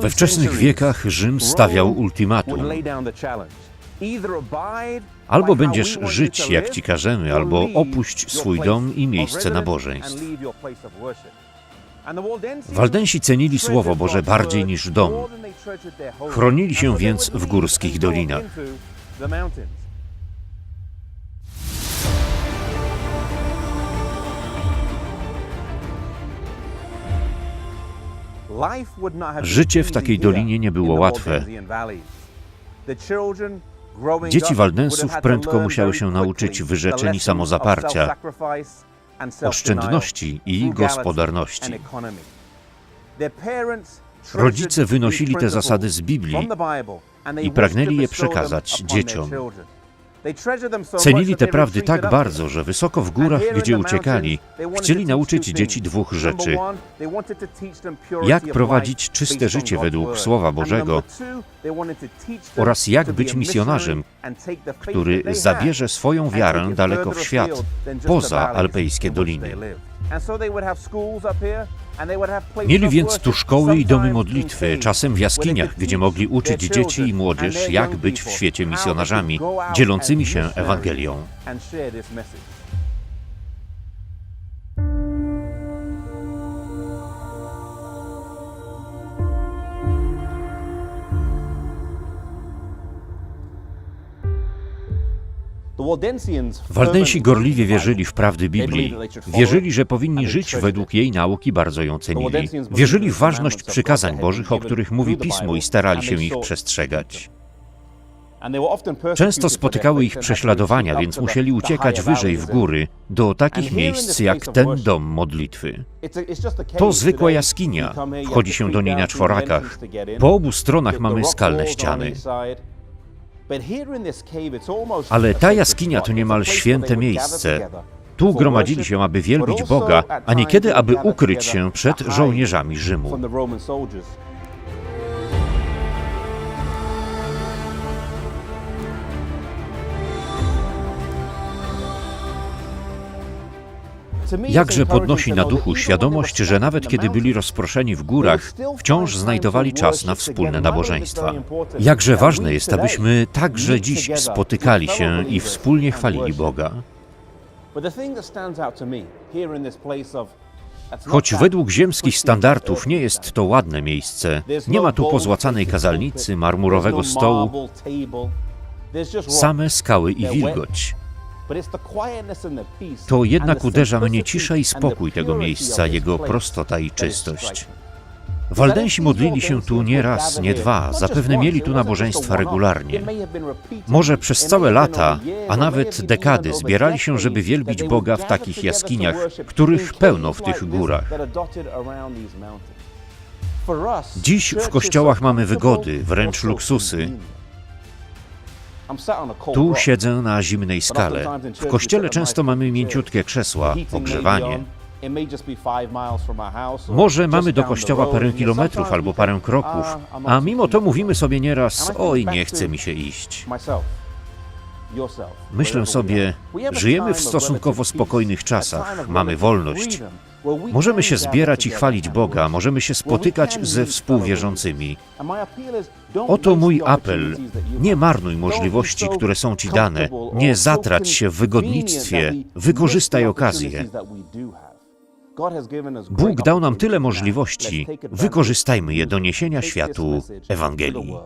We wczesnych wiekach Rzym stawiał ultimatum. Albo będziesz żyć, jak ci każemy, albo opuść swój dom i miejsce nabożeństw. Waldensi cenili Słowo Boże bardziej niż dom. Chronili się więc w górskich dolinach. Życie w takiej dolinie nie było łatwe. Dzieci Waldensów prędko musiały się nauczyć wyrzeczeń samozaparcia, oszczędności i gospodarności. Rodzice wynosili te zasady z Biblii i pragnęli je przekazać dzieciom. Cenili te prawdy tak bardzo, że wysoko w górach, gdzie uciekali, chcieli nauczyć dzieci dwóch rzeczy. Jak prowadzić czyste życie według Słowa Bożego oraz jak być misjonarzem, który zabierze swoją wiarę daleko w świat, poza alpejskie doliny. Mieli więc tu szkoły i domy modlitwy, czasem w jaskiniach, gdzie mogli uczyć dzieci i młodzież, jak być w świecie misjonarzami, dzielącymi się Ewangelią. Waldensi gorliwie wierzyli w prawdy Biblii. Wierzyli, że powinni żyć według jej nauki, bardzo ją cenili. Wierzyli w ważność przykazań Bożych, o których mówi Pismo i starali się ich przestrzegać. Często spotykały ich prześladowania, więc musieli uciekać wyżej w góry, do takich miejsc jak ten dom modlitwy. To zwykła jaskinia. Wchodzi się do niej na czworakach. Po obu stronach mamy skalne ściany. Ale ta jaskinia to niemal święte miejsce. Tu gromadzili się, aby wielbić Boga, a niekiedy, aby ukryć się przed żołnierzami Rzymu. Jakże podnosi na duchu świadomość, że nawet kiedy byli rozproszeni w górach, wciąż znajdowali czas na wspólne nabożeństwa. Jakże ważne jest, abyśmy także dziś spotykali się i wspólnie chwalili Boga. Choć według ziemskich standardów nie jest to ładne miejsce, nie ma tu pozłacanej kazalnicy, marmurowego stołu, same skały i wilgoć. To jednak uderza mnie cisza i spokój tego miejsca, jego prostota i czystość. Waldensi modlili się tu nie raz, nie dwa, zapewne mieli tu nabożeństwa regularnie. Może przez całe lata, a nawet dekady zbierali się, żeby wielbić Boga w takich jaskiniach, których pełno w tych górach. Dziś w kościołach mamy wygody, wręcz luksusy. Tu siedzę na zimnej skale. W kościele często mamy mięciutkie krzesła, ogrzewanie. Może mamy do kościoła parę kilometrów albo parę kroków, a mimo to mówimy sobie nieraz, oj, nie chce mi się iść. Myślę sobie, żyjemy w stosunkowo spokojnych czasach, mamy wolność. Możemy się zbierać i chwalić Boga, możemy się spotykać ze współwierzącymi. Oto mój apel. Nie marnuj możliwości, które są Ci dane. Nie zatrać się w wygodnictwie. Wykorzystaj okazję. Bóg dał nam tyle możliwości. Wykorzystajmy je do niesienia światu Ewangelii.